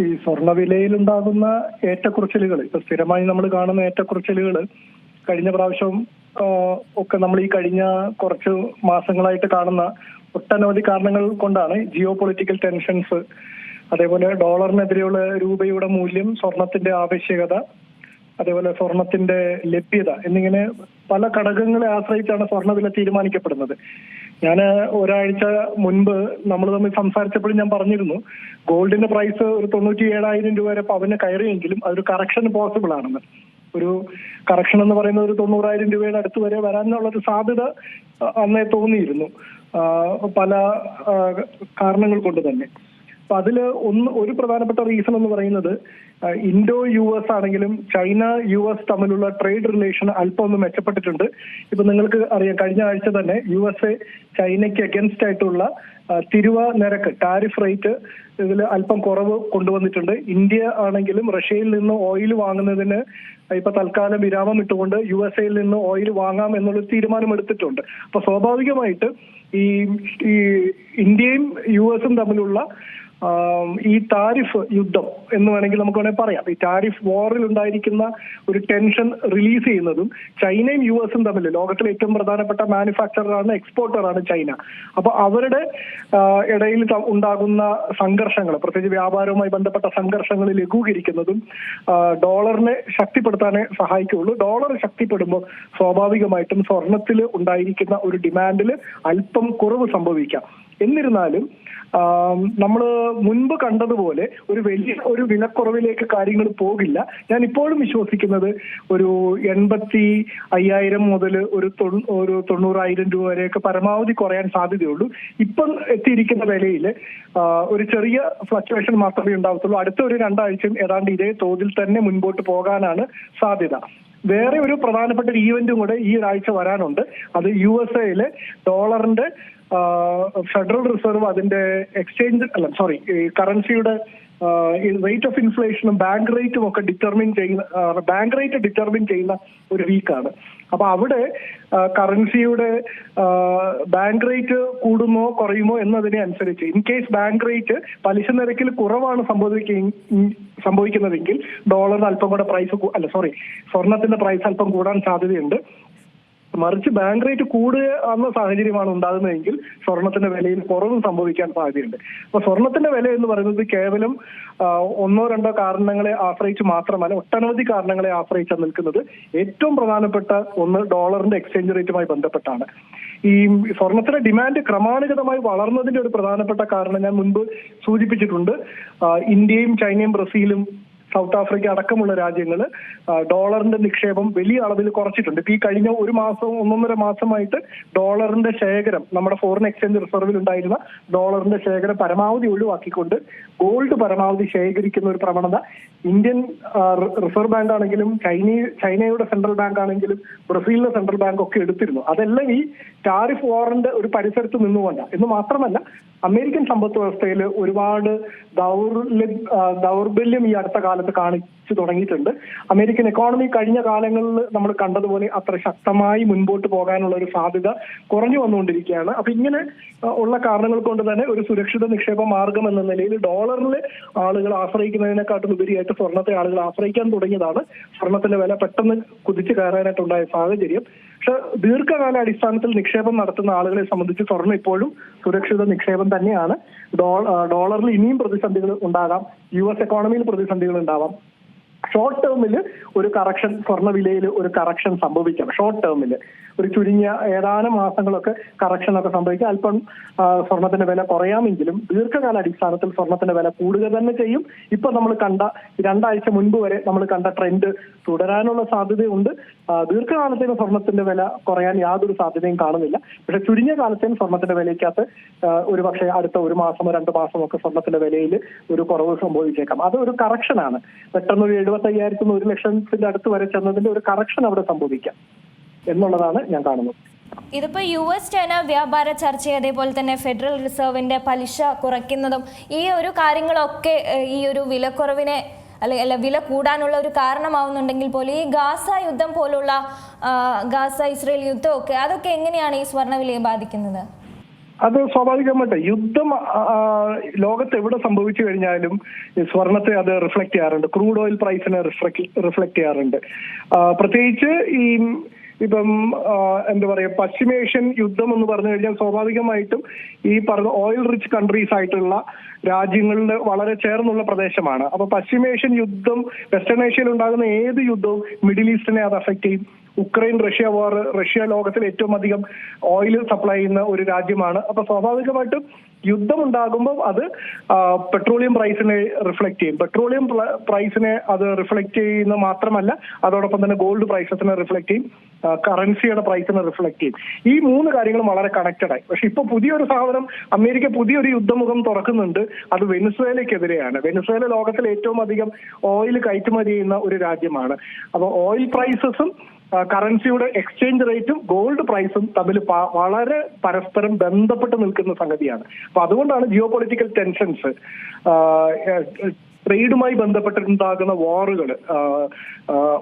ഈ സ്വർണവിലയിൽ ഉണ്ടാകുന്ന ഏറ്റക്കുറച്ചിലുകൾ ഇപ്പൊ സ്ഥിരമായി നമ്മൾ കാണുന്ന ഏറ്റക്കുറച്ചിലുകൾ കഴിഞ്ഞ പ്രാവശ്യം ഒക്കെ നമ്മൾ ഈ കഴിഞ്ഞ കുറച്ച് മാസങ്ങളായിട്ട് കാണുന്ന ഒട്ടനവധി കാരണങ്ങൾ കൊണ്ടാണ് ജിയോ പൊളിറ്റിക്കൽ ടെൻഷൻസ് അതേപോലെ ഡോളറിനെതിരെയുള്ള രൂപയുടെ മൂല്യം സ്വർണത്തിന്റെ ആവശ്യകത അതേപോലെ സ്വർണത്തിന്റെ ലഭ്യത എന്നിങ്ങനെ പല ഘടകങ്ങളെ ആശ്രയിച്ചാണ് സ്വർണവില തീരുമാനിക്കപ്പെടുന്നത്. ഞാൻ ഒരാഴ്ച മുൻപ് നമ്മൾ തമ്മിൽ സംസാരിച്ചപ്പോഴും ഞാൻ പറഞ്ഞിരുന്നു ഗോൾഡിന്റെ പ്രൈസ് ഒരു തൊണ്ണൂറ്റി ഏഴായിരം രൂപ വരെ പവന് കയറിയെങ്കിലും അതൊരു കറക്ഷൻ പോസിബിൾ ആണെന്ന്. ഒരു കറക്ഷൻ എന്ന് പറയുന്നത് ഒരു തൊണ്ണൂറായിരം രൂപയുടെ അടുത്ത് വരെ വരാനുള്ള ഒരു സാധ്യത അന്നേ തോന്നിയിരുന്നു. പല കാരണങ്ങൾ കൊണ്ട് തന്നെ. അപ്പൊ അതിൽ ഒന്ന് ഒരു പ്രധാനപ്പെട്ട റീസൺ എന്ന് പറയുന്നത് ഇൻഡോ യു എസ് ആണെങ്കിലും ചൈന യു എസ് തമ്മിലുള്ള ട്രേഡ് റിലേഷൻ അല്പം ഒന്ന് മെച്ചപ്പെട്ടിട്ടുണ്ട്. ഇപ്പൊ നിങ്ങൾക്ക് അറിയാം കഴിഞ്ഞ ആഴ്ച തന്നെ യു എസ് എ ചൈനയ്ക്ക് അഗൻസ്റ്റ് ആയിട്ടുള്ള തിരുവ നിരക്ക് ടാരിഫ് റേറ്റ് ഇതിൽ അല്പം കുറവ് കൊണ്ടുവന്നിട്ടുണ്ട്. ഇന്ത്യ ആണെങ്കിലും റഷ്യയിൽ നിന്ന് ഓയിൽ വാങ്ങുന്നതിന് ഇപ്പൊ തൽക്കാലം വിരാമം ഇട്ടുകൊണ്ട് യു എസ് എയിൽ നിന്ന് ഓയിൽ വാങ്ങാം എന്നുള്ള തീരുമാനം എടുത്തിട്ടുണ്ട്. അപ്പൊ സ്വാഭാവികമായിട്ട് ഈ ഇന്ത്യയും യു എസും തമ്മിലുള്ള ഈ താരിഫ് യുദ്ധം എന്ന് വേണമെങ്കിൽ നമുക്ക് വേണമെങ്കിൽ പറയാം. ഈ താരിഫ് വാറിൽ ഉണ്ടായിരിക്കുന്ന ഒരു ടെൻഷൻ റിലീസ് ചെയ്യുന്നതും ചൈനയും യു എസും തമ്മിൽ ലോകത്തിലെ ഏറ്റവും പ്രധാനപ്പെട്ട മാനുഫാക്ചറാണ് എക്സ്പോർട്ടറാണ് ചൈന. അപ്പൊ അവരുടെ ഇടയിൽ ഉണ്ടാകുന്ന സംഘർഷങ്ങൾ പ്രത്യേകിച്ച് വ്യാപാരവുമായി ബന്ധപ്പെട്ട സംഘർഷങ്ങൾ ലഘൂകരിക്കുന്നതും ഡോളറിനെ ശക്തിപ്പെടുത്താനേ സഹായിക്കുകയുള്ളൂ. ഡോളർ ശക്തിപ്പെടുമ്പോൾ സ്വാഭാവികമായിട്ടും സ്വർണത്തിൽ ഉണ്ടായിരിക്കുന്ന ഒരു ഡിമാൻഡിൽ അല്പം കുറവ് സംഭവിക്കാം. എന്നിരുന്നാലും നമ്മൾ മുൻപ് കണ്ടതുപോലെ ഒരു വലിയ ഒരു വിലക്കുറവിലേക്ക് കാര്യങ്ങൾ പോകില്ല. ഞാൻ ഇപ്പോഴും വിശ്വസിക്കുന്നത് ഒരു എൺപത്തി അയ്യായിരം മുതൽ ഒരു ഒരു തൊണ്ണൂറായിരം രൂപ വരെയൊക്കെ പരമാവധി കുറയാൻ സാധ്യതയുള്ളൂ. ഇപ്പം എത്തിയിരിക്കുന്ന വിലയിൽ ഒരു ചെറിയ ഫ്ലക്ച്വേഷൻ മാത്രമേ ഉണ്ടാവത്തുള്ളൂ. അടുത്ത ഒരു രണ്ടാഴ്ചയും ഏതാണ്ട് ഇതേ തോതിൽ തന്നെ മുൻപോട്ട് പോകാനാണ് സാധ്യത. വേറെ ഒരു പ്രധാനപ്പെട്ട ഒരു ഈവന്റും കൂടെ ഈ ഒരാഴ്ച വരാനുണ്ട്. അത് യു എസ് എയിലെ ഡോളറിന്റെ ഫെഡറൽ റിസർവ് അതിന്റെ എക്സ്ചേഞ്ച് അല്ല സോറി കറൻസിയുടെ റേറ്റ് ഓഫ് ഇൻഫ്ലേഷനും ബാങ്ക് റേറ്റും ഒക്കെ ഡിറ്റർമിൻ ചെയ്യുന്ന ബാങ്ക് റേറ്റ് ഡിറ്റർമിൻ ചെയ്യുന്ന ഒരു വീക്കാണ് അപ്പൊ അവിടെ കറൻസിയുടെ ബാങ്ക് റേറ്റ് കൂടുമോ കുറയുമോ എന്നതിനെ അനുസരിച്ച് ഇൻ കേസ് ബാങ്ക് റേറ്റ് പലിശ നിരക്കിൽ കുറവാണ് സംഭവിക്കുക സംഭവിക്കുന്നതെങ്കിൽ ഡോളറിന് അല്പം കൂടെ പ്രൈസ് അല്ല സോറി സ്വർണത്തിന്റെ പ്രൈസ് അല്പം കൂടാൻ സാധ്യതയുണ്ട്. മറിച്ച് ബാങ്ക് റേറ്റ് കൂടുന്ന സാഹചര്യമാണ് ഉണ്ടാകുന്നതെങ്കിൽ സ്വർണത്തിന്റെ വിലയിൽ കുറവ് സംഭവിക്കാൻ സാധ്യതയുണ്ട്. അപ്പൊ സ്വർണത്തിന്റെ വില എന്ന് പറയുന്നത് കേവലം ഒന്നോ രണ്ടോ കാരണങ്ങളെ ആശ്രയിച്ച് മാത്രമല്ല ഒട്ടനവധി കാരണങ്ങളെ ആശ്രയിച്ചാണ് നിൽക്കുന്നത്. ഏറ്റവും പ്രധാനപ്പെട്ട ഒന്ന് ഡോളറിന്റെ എക്സ്ചേഞ്ച് റേറ്റുമായി ബന്ധപ്പെട്ടാണ്. ഈ സ്വർണത്തിന്റെ ഡിമാൻഡ് ക്രമാനുഗതമായി വളർന്നതിന്റെ ഒരു പ്രധാനപ്പെട്ട കാരണം ഞാൻ മുൻപ് സൂചിപ്പിച്ചിട്ടുണ്ട്. ഇന്ത്യയും ചൈനയും ബ്രസീലും സൗത്ത് ആഫ്രിക്ക അടക്കമുള്ള രാജ്യങ്ങൾ ഡോളറിന്റെ നിക്ഷേപം വലിയ അളവിൽ കുറച്ചിട്ടുണ്ട്. ഈ കഴിഞ്ഞ ഒരു മാസം ഒന്നൊന്നര മാസമായിട്ട് ഡോളറിന്റെ ശേഖരം നമ്മുടെ ഫോറിൻ എക്സ്ചേഞ്ച് റിസർവിൽ ഉണ്ടായിരുന്ന ഡോളറിന്റെ ശേഖരം പരമാവധി ഒഴിവാക്കിക്കൊണ്ട് ഗോൾഡ് പരമാവധി ശേഖരിക്കുന്ന ഒരു പ്രവണത ഇന്ത്യൻ റിസർവ് ബാങ്ക് ആണെങ്കിലും ചൈന ചൈനയുടെ സെൻട്രൽ ബാങ്ക് ആണെങ്കിലും ബ്രസീലിലെ സെൻട്രൽ ബാങ്ക് ഒക്കെ എടുത്തിരുന്നു. അതെല്ലാം ഈ ടാരിഫ് വാറിന്റെ ഒരു പരിസരത്ത് നിന്നുകൊണ്ട്. എന്ന് മാത്രമല്ല അമേരിക്കൻ സമ്പദ് വ്യവസ്ഥയിൽ ഒരുപാട് ദൗർല ദൗർബല്യം ഈ അടുത്ത കാലത്ത് കാണിച്ചു തുടങ്ങിയിട്ടുണ്ട്. അമേരിക്കൻ എക്കോണമി കഴിഞ്ഞ കാലങ്ങളിൽ നമ്മൾ കണ്ടതുപോലെ അത്ര ശക്തമായി മുൻപോട്ട് പോകാനുള്ള ഒരു സാധ്യത കുറഞ്ഞു വന്നുകൊണ്ടിരിക്കുകയാണ്. അപ്പൊ ഇങ്ങനെ ഉള്ള കാരണങ്ങൾ കൊണ്ട് തന്നെ ഒരു സുരക്ഷിത നിക്ഷേപ മാർഗം എന്ന നിലയിൽ ഡോളറിൽ ആളുകൾ ആശ്രയിക്കുന്നതിനെക്കാട്ടും ഉപരിയായിട്ട് സ്വർണത്തെ ആളുകൾ ആശ്രയിക്കാൻ തുടങ്ങിയതാണ്. സ്വർണത്തിന്റെ വില പെട്ടെന്ന് കുതിച്ചു കയറാനായിട്ടുണ്ടായ സാഹചര്യം. പക്ഷെ ദീർഘകാല അടിസ്ഥാനത്തിൽ നിക്ഷേപം നടത്തുന്ന ആളുകളെ സംബന്ധിച്ച് സ്വർണം ഇപ്പോഴും സുരക്ഷിത നിക്ഷേപം തന്നെയാണ്. ഡോളറിൽ ഇനിയും പ്രതിസന്ധികൾ ഉണ്ടാകാം. യു എസ് എക്കോണമിയിൽ പ്രതിസന്ധികൾ ഉണ്ടാവാം. ഷോർട്ട് ടേമിൽ ഒരു കറക്ഷൻ സ്വർണ വിലയിൽ ഒരു കറക്ഷൻ സംഭവിക്കാം. ഷോർട്ട് ടേമിൽ ഒരു ചുരുങ്ങിയ ഏതാനും മാസങ്ങളൊക്കെ കറക്ഷൻ ഒക്കെ സംഭവിക്കുക അല്പം സ്വർണത്തിന്റെ വില കുറയാമെങ്കിലും ദീർഘകാല അടിസ്ഥാനത്തിൽ സ്വർണത്തിന്റെ വില കൂടുക തന്നെ ചെയ്യും. ഇപ്പൊ നമ്മൾ കണ്ട രണ്ടാഴ്ച മുൻപ് വരെ നമ്മൾ കണ്ട ട്രെൻഡ് തുടരാനുള്ള സാധ്യതയുണ്ട്. ദീർഘകാലത്തേക്ക് സ്വർണത്തിന്റെ വില കുറയാൻ യാതൊരു സാധ്യതയും കാണുന്നില്ല. പക്ഷെ ചുരുങ്ങിയ കാലത്തേക്ക് സ്വർണത്തിന്റെ വിലയ്ക്കകത്ത് ഒരു പക്ഷേ അടുത്ത ഒരു മാസമോ രണ്ട് മാസമോ ഒക്കെ സ്വർണത്തിന്റെ വിലയിൽ ഒരു കുറവ് സംഭവിച്ചേക്കാം. അത് ഒരു കറക്ഷനാണ് പെട്ടെന്ന് ഒരു അയ്യായിരത്തിന് ഒരു ലക്ഷത്തിന്റെ അടുത്ത് വരെ ചെന്നതിന്റെ ഒരു കറക്ഷൻ അവിടെ സംഭവിക്കാം എന്നുള്ളതാണ് ഞാൻ കാണുന്നത്. ഇതിപ്പോ യു എസ് ചൈന വ്യാപാര ചർച്ച അതേപോലെ തന്നെ ഫെഡറൽ റിസർവിന്റെ പലിശ കുറയ്ക്കുന്നതും ഈ ഒരു കാര്യങ്ങളൊക്കെ ഈ ഒരു വിലക്കുറവിനെ അല്ലെ അല്ല വില കൂടാനുള്ള ഒരു കാരണമാവുന്നുണ്ടെങ്കിൽ പോലും ഈ ഗാസ യുദ്ധം പോലുള്ള ഗാസ ഇസ്രയേൽ യുദ്ധമൊക്കെ അതൊക്കെ എങ്ങനെയാണ് ഈ സ്വർണവിലയെ ബാധിക്കുന്നത്? അത് സ്വാഭാവികമായിട്ട് യുദ്ധം ലോകത്ത് എവിടെ സംഭവിച്ചു കഴിഞ്ഞാലും സ്വർണത്തെ അത് റിഫ്ലക്ട് ചെയ്യാറുണ്ട്. ക്രൂഡ് ഓയിൽ പ്രൈസിനെ റിഫ്ലക്ട് ചെയ്യാറുണ്ട്. പ്രത്യേകിച്ച് ഈ ഇപ്പം എന്താ പറയുക പശ്ചിമേഷ്യൻ യുദ്ധം എന്ന് പറഞ്ഞു കഴിഞ്ഞാൽ സ്വാഭാവികമായിട്ടും ഈ പറഞ്ഞ ഓയിൽ റിച്ച് കൺട്രീസ് ആയിട്ടുള്ള രാജ്യങ്ങളുടെ വളരെ ചേർന്നുള്ള പ്രദേശമാണ്. അപ്പൊ പശ്ചിമേഷ്യൻ യുദ്ധം വെസ്റ്റേൺ ഏഷ്യയിൽ ഉണ്ടാകുന്ന ഏത് യുദ്ധവും മിഡിൽ ഈസ്റ്റിനെ അത് അഫക്ട് ചെയ്യും. ഉക്രൈൻ റഷ്യ വാർ റഷ്യ ലോകത്തിൽ ഏറ്റവും അധികം ഓയിൽ സപ്ലൈ ചെയ്യുന്ന ഒരു രാജ്യമാണ്. അപ്പൊ സ്വാഭാവികമായിട്ടും യുദ്ധം ഉണ്ടാകുമ്പോൾ അത് പെട്രോളിയം പ്രൈസിനെ റിഫ്ലക്ട് ചെയ്യും. പെട്രോളിയം പ്രൈസിനെ അത് റിഫ്ലക്ട് ചെയ്യുന്ന മാത്രമല്ല അതോടൊപ്പം തന്നെ ഗോൾഡ് പ്രൈസസിനെ റിഫ്ലക്ട് ചെയ്യും. കറൻസിയുടെ പ്രൈസിനെ റിഫ്ലക്ട് ചെയ്യും. ഈ മൂന്ന് കാര്യങ്ങളും വളരെ കണക്റ്റഡ് ആയി. പക്ഷെ ഇപ്പൊ പുതിയൊരു സാധനം അമേരിക്ക പുതിയൊരു യുദ്ധമുഖം തുറക്കുന്നുണ്ട്. അത് വെനിസ്വേലയ്ക്കെതിരെയാണ്. വെനസ്വേല ലോകത്തിൽ ഏറ്റവും അധികം ഓയിൽ കയറ്റുമതി ചെയ്യുന്ന ഒരു രാജ്യമാണ്. അപ്പൊ ഓയിൽ പ്രൈസസും കറൻസിയുടെ എക്സ്ചേഞ്ച് റേറ്റും ഗോൾഡ് പ്രൈസും തമ്മിൽ വളരെ പരസ്പരം ബന്ധപ്പെട്ട് നിൽക്കുന്ന സംഗതിയാണ്. അപ്പൊ അതുകൊണ്ടാണ് ജിയോ പൊളിറ്റിക്കൽ ടെൻഷൻസ് ട്രേഡുമായി ബന്ധപ്പെട്ടിട്ടുണ്ടാകുന്ന വാറുകൾ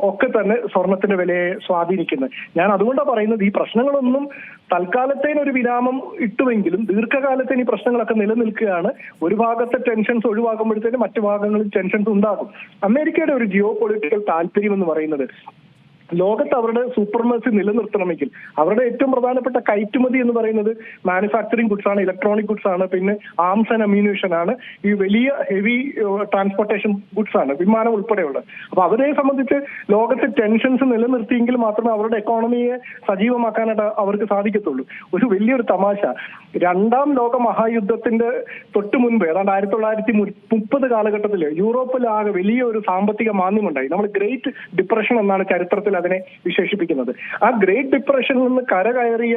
ഒക്കെ തന്നെ സ്വർണത്തിന്റെ വിലയെ സ്വാധീനിക്കുന്നത്. ഞാൻ അതുകൊണ്ടാണ് പറയുന്നത് ഈ പ്രശ്നങ്ങളൊന്നും തൽക്കാലത്തേനൊരു വിരാമം ഇട്ടുവെങ്കിലും ദീർഘകാലത്തേന് ഈ പ്രശ്നങ്ങളൊക്കെ നിലനിൽക്കുകയാണ്. ഒരു ഭാഗത്തെ ടെൻഷൻസ് ഒഴിവാക്കുമ്പോഴത്തേന് മറ്റു ഭാഗങ്ങളിൽ ടെൻഷൻസ് ഉണ്ടാകും. അമേരിക്കയുടെ ഒരു ജിയോ പൊളിറ്റിക്കൽ താല്പര്യം എന്ന് പറയുന്നത് ലോകത്ത് അവരുടെ സൂപ്പർമേഴ്സി നിലനിർത്തണമെങ്കിൽ അവരുടെ ഏറ്റവും പ്രധാനപ്പെട്ട കയറ്റുമതി എന്ന് പറയുന്നത് മാനുഫാക്ചറിങ് ഗുഡ്സ് ആണ് ഇലക്ട്രോണിക് ഗുഡ്സ് ആണ് പിന്നെ ആംസ് ആൻഡ് അമ്യൂണേഷൻ ആണ് ഈ വലിയ ഹെവി ട്രാൻസ്പോർട്ടേഷൻ ഗുഡ്സ് ആണ് വിമാനം ഉൾപ്പെടെയുള്ളത്. അപ്പൊ അവരെ സംബന്ധിച്ച് ലോകത്തെ ടെൻഷൻസ് നിലനിർത്തിയെങ്കിൽ മാത്രമേ അവരുടെ എക്കോണമിയെ സജീവമാക്കാനായിട്ട് അവർക്ക് സാധിക്കത്തുള്ളൂ. ഒരു വലിയൊരു തമാശ. രണ്ടാം ലോക മഹായുദ്ധത്തിന്റെ തൊട്ട് മുൻപ് ഏതാണ്ട് ആയിരത്തി തൊള്ളായിരത്തി മുപ്പത് കാലഘട്ടത്തിൽ യൂറോപ്പിലാകെ വലിയ ഒരു സാമ്പത്തിക മാന്ദ്യമുണ്ടായി. നമ്മൾ ഗ്രേറ്റ് ഡിപ്രഷൻ എന്നാണ് ചരിത്രത്തിൽ അതിനെ വിശേഷിപ്പിക്കുന്നത്. ആ ഗ്രേറ്റ് ഡിപ്രഷനിൽ നിന്ന് കരകയറിയ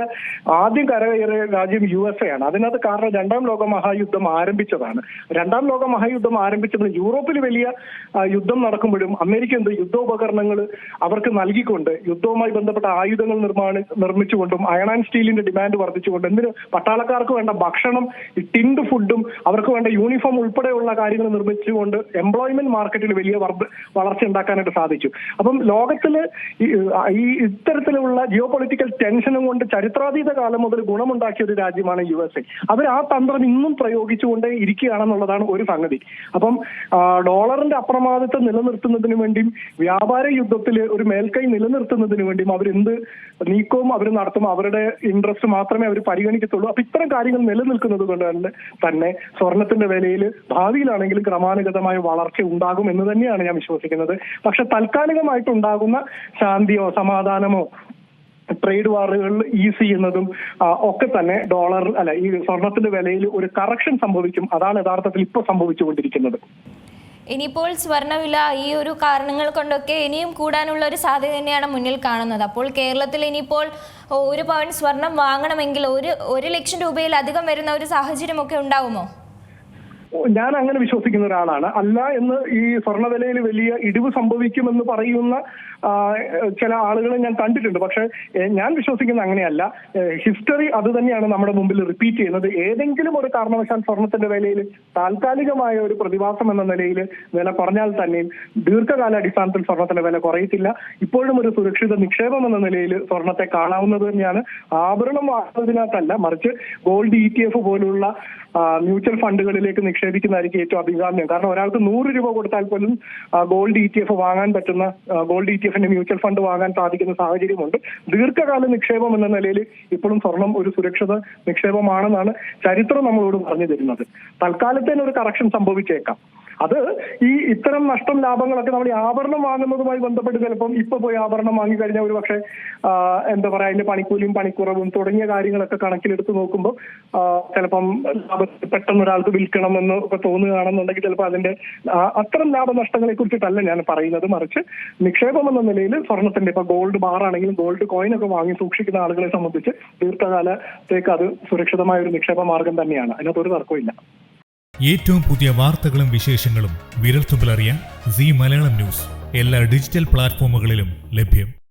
ആദ്യം കരകയറിയ രാജ്യം യു എസ് എ ആണ്. അതിനകത്ത് കാരണം രണ്ടാം ലോക മഹായുദ്ധം ആരംഭിച്ചതാണ്. രണ്ടാം ലോക മഹായുദ്ധം ആരംഭിച്ചത് യൂറോപ്പിൽ വലിയ യുദ്ധം നടക്കുമ്പോഴും അമേരിക്ക എന്ത് യുദ്ധോപകരണങ്ങൾ അവർക്ക് നൽകിക്കൊണ്ട് യുദ്ധവുമായി ബന്ധപ്പെട്ട ആയുധങ്ങൾ നിർമ്മാണ നിർമ്മിച്ചുകൊണ്ടും അയൺ ആൻഡ് സ്റ്റീലിന്റെ ഡിമാൻഡ് വർദ്ധിച്ചുകൊണ്ട് എന്തിന് പട്ടാളക്കാർക്ക് വേണ്ട ഭക്ഷണം ടിൻഡ് ഫുഡും അവർക്ക് വേണ്ട യൂണിഫോം ഉൾപ്പെടെയുള്ള കാര്യങ്ങൾ നിർമ്മിച്ചുകൊണ്ട് എംപ്ലോയ്മെന്റ് മാർക്കറ്റിൽ വലിയ വളർച്ച ഉണ്ടാക്കാനായിട്ട് സാധിച്ചു. അപ്പം ലോകത്തിൽ ഈ ഇത്തരത്തിലുള്ള ജിയോ പൊളിറ്റിക്കൽ ടെൻഷനും കൊണ്ട് ചരിത്രാതീത കാലം മുതൽ ഗുണമുണ്ടാക്കിയ ഒരു രാജ്യമാണ് യു എസ് എ അവർ ആ തന്ത്രം ഇന്നും പ്രയോഗിച്ചുകൊണ്ടേ ഇരിക്കുകയാണെന്നുള്ളതാണ് ഒരു സംഗതി. അപ്പം ഡോളറിന്റെ അപ്രമാദിത്വം നിലനിർത്തുന്നതിന് വേണ്ടിയും വ്യാപാര യുദ്ധത്തിൽ ഒരു മേൽക്കൈ നിലനിർത്തുന്നതിന് വേണ്ടിയും അവരെന്ത് നീക്കവും അവർ നടത്തും അവരുടെ ഇൻട്രസ്റ്റ് മാത്രമേ അവർ പരിഗണിക്കത്തുള്ളൂ. അപ്പൊ ഇത്തരം കാര്യങ്ങൾ നിലനിൽക്കുന്നത് കൊണ്ട് തന്നെ സ്വർണത്തിന്റെ വിലയിൽ ഭാവിയിലാണെങ്കിലും ക്രമാനുഗതമായ വളർച്ച ഉണ്ടാകും എന്ന് തന്നെയാണ് ഞാൻ വിശ്വസിക്കുന്നത്. പക്ഷെ താൽക്കാലികമായിട്ട് ഉണ്ടാകുന്ന ശാന്തിയോ സമാധാനമോ ട്രേഡ് വാറുകളിൽ ഈസ് ചെയ്യുന്നതും ഒക്കെ തന്നെ ഡോളർ അല്ല ഈ സ്വർണത്തിന്റെ വിലയിൽ ഒരു കറക്ഷൻ സംഭവിക്കും. അതാണ് യഥാർത്ഥത്തിൽ ഇപ്പൊ സംഭവിച്ചുകൊണ്ടിരിക്കുന്നത്. ഇനിയിപ്പോൾ സ്വർണവില ഈ ഒരു കാരണങ്ങൾ കൊണ്ടൊക്കെ ഇനിയും കൂടാനുള്ള ഒരു സാധ്യത തന്നെയാണ് മുന്നിൽ കാണുന്നത്. അപ്പോൾ കേരളത്തിൽ ഇനിയിപ്പോൾ ഒരു പവൻ സ്വർണം വാങ്ങണമെങ്കിൽ ഒരു ഒരു ലക്ഷം രൂപയിലധികം വരുന്ന ഒരു സാഹചര്യമൊക്കെ ഉണ്ടാവുമോ? ഞാൻ അങ്ങനെ വിശ്വസിക്കുന്ന ഒരാളാണ്. അല്ല എന്ന് ഈ സ്വർണവിലയിൽ വലിയ ഇടിവ് സംഭവിക്കുമെന്ന് പറയുന്ന ചില ആളുകളെ ഞാൻ കണ്ടിട്ടുണ്ട്. പക്ഷെ ഞാൻ വിശ്വസിക്കുന്ന അങ്ങനെയല്ല. ഹിസ്റ്ററി അത് തന്നെയാണ് നമ്മുടെ മുമ്പിൽ റിപ്പീറ്റ് ചെയ്യുന്നത്. ഏതെങ്കിലും ഒരു കാരണവശാൽ സ്വർണത്തിന്റെ വിലയിൽ താൽക്കാലികമായ ഒരു പ്രതിഭാസം എന്ന നിലയിൽ വില കുറഞ്ഞാൽ തന്നെയും ദീർഘകാല അടിസ്ഥാനത്തിൽ സ്വർണത്തിന്റെ വില കുറയത്തില്ല. ഇപ്പോഴും ഒരു സുരക്ഷിത നിക്ഷേപം എന്ന നിലയിൽ സ്വർണത്തെ കാണാവുന്നത് തന്നെയാണ്. ആഭരണം വാങ്ങുന്നതിനകത്തല്ല മറിച്ച് ഗോൾഡ് ഇ ടി എഫ് പോലുള്ള മ്യൂച്വൽ ഫണ്ടുകളിലേക്ക് നിക്ഷേപിക്കുന്നതായിരിക്കും ഏറ്റവും അഭികാമ്യം. കാരണം ഒരാൾക്ക് നൂറ് രൂപ കൊടുത്താൽ പോലും ഗോൾഡ് ഇ ടി എഫ് വാങ്ങാൻ പറ്റുന്ന ഗോൾഡ് ഇ ടി എഫിന്റെ മ്യൂച്വൽ ഫണ്ട് വാങ്ങാൻ സാധിക്കുന്ന സാഹചര്യമുണ്ട്. ദീർഘകാല നിക്ഷേപം എന്ന നിലയിൽ ഇപ്പോഴും സ്വർണം ഒരു സുരക്ഷിത നിക്ഷേപമാണെന്നാണ് ചരിത്രം നമ്മളോട് പറഞ്ഞു തരുന്നത്. തൽക്കാലത്തേന് ഒരു കറക്ഷൻ സംഭവിച്ചേക്കാം. അത് ഈ ഇത്തരം നഷ്ടം ലാഭങ്ങളൊക്കെ നമ്മൾ ഈ ആഭരണം വാങ്ങുന്നതുമായി ബന്ധപ്പെട്ട് ചിലപ്പം ഇപ്പൊ പോയി ആഭരണം വാങ്ങിക്കഴിഞ്ഞാൽ ഒരു പക്ഷേ എന്താ പറയാ അതിന്റെ പണിക്കൂലിയും പണിക്കുറവും തുടങ്ങിയ കാര്യങ്ങളൊക്കെ കണക്കിലെടുത്ത് നോക്കുമ്പോൾ ചിലപ്പം ലാഭത്തിൽ പെട്ടെന്ന് ഒരാൾക്ക് വിൽക്കണം എന്ന് ഒക്കെ തോന്നുകയാണെന്നുണ്ടെങ്കിൽ ചിലപ്പോൾ അതിന്റെ അത്തരം ലാഭനഷ്ടങ്ങളെ കുറിച്ചിട്ടല്ല ഞാൻ പറയുന്നത്. മറിച്ച് നിക്ഷേപം എന്ന നിലയിൽ സ്വർണത്തിന്റെ ഇപ്പൊ ഗോൾഡ് ബാർ ആണെങ്കിലും ഗോൾഡ് കോയിൻ ഒക്കെ വാങ്ങി സൂക്ഷിക്കുന്ന ആളുകളെ സംബന്ധിച്ച് ദീർഘകാലത്തേക്ക് അത് സുരക്ഷിതമായ ഒരു നിക്ഷേപ മാർഗം തന്നെയാണ്. അതിനകത്ത് ഒരു തർക്കമില്ല ഏറ്റവും പുതിയ വാർത്തകളും വിശേഷങ്ങളും വിരൽത്തുമ്പിലറിയാൻ സി മലയാളം ന്യൂസ്. എല്ലാ ഡിജിറ്റൽ പ്ലാറ്റ്ഫോമുകളിലും ലഭ്യം.